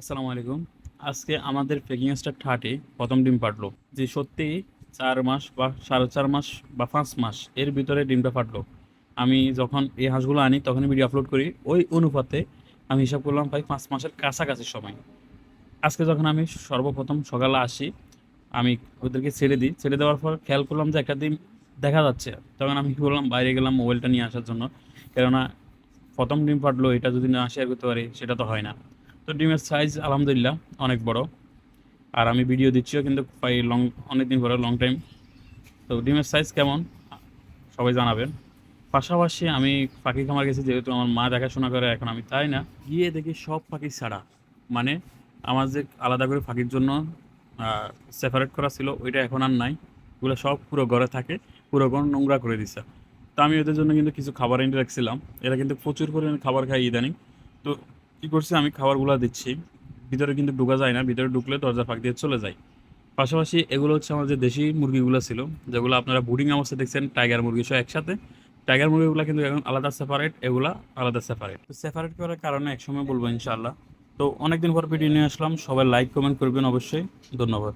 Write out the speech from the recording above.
আসসালামু আলাইকুম। আজকে আমাদের পেকিং স্টার থার্টি প্রথম ডিম পাটলো যে সত্যি চার মাস বা সাড়ে চার মাস বা পাঁচ মাস এর ভিতরে ডিমটা ফাটলো। আমি যখন এই হাঁসগুলো আনি তখন ভিডিও আপলোড করি, ওই অনুপাতে আমি হিসাব করলাম প্রায় পাঁচ মাসের কাছাকাছি সময়। আজকে যখন আমি সর্বপ্রথম সকালে আসি, আমি ওদেরকে ছেড়ে দিই। ছেড়ে দেওয়ার পর খেয়াল করলাম যে একটা ডিম দেখা যাচ্ছে। তখন আমি কী করলাম, বাইরে গেলাম মোবাইলটা নিয়ে আসার জন্য। কেননা প্রথম ডিম ফাটলো, এটা যদি না শেয়ার করতে পারি, সেটা তো হয় না। তো ডিমের সাইজ আলহামদুলিল্লাহ অনেক বড়। আর আমি ভিডিও দিচ্ছিও কিন্তু লং অনেক দিন পরে লং টাইম তো ডিমের সাইজ কেমন? সবাই জানাবেন। পাশাপাশি আমি পাখি খামার গেছি, যেহেতু আমার মা দেখাশোনা করে, এখন আমি তাই না। গিয়ে দেখি সব পাখি ছাড়া। মানে আমার যে আলাদা করে পাখির জন্য সেপারেট করা ছিল, ওইটা এখন আর নাই। ওগুলো সব পুরো ঘরে থাকে, পুরো ঘর নোংরা করে দিছে। তো আমি ওদের জন্য কিন্তু কিছু খাবার এনে রাখছিলাম। এরা কিন্তু প্রচুর পরিমাণে খাবার খায় ইদানিং। তো কী করছি? আমি খাবারগুলো দিচ্ছি। ভিতরে কিন্তু ঢোকা যায় না, ভিতরে ঢুকলে দরজা ফাঁক দিয়ে চলে যায়। পাশাপাশি এগুলো হচ্ছে আমাদের যে দেশি মুরগিগুলো ছিল, যেগুলো আপনারা বুডিং অবস্থায় দেখছেন, টাইগার মুরগি সব একসাথে। টাইগার মুরগিগুলো কিন্তু এখন আলাদা সেপারেট এগুলো আলাদা সেপারেট তো সেপারেট করার কারণে একসময় বলব ইনশাআল্লাহ। তো অনেকদিন পর ভিডিও নিয়ে আসলাম, সবাই লাইক কমেন্ট করবেন অবশ্যই। ধন্যবাদ।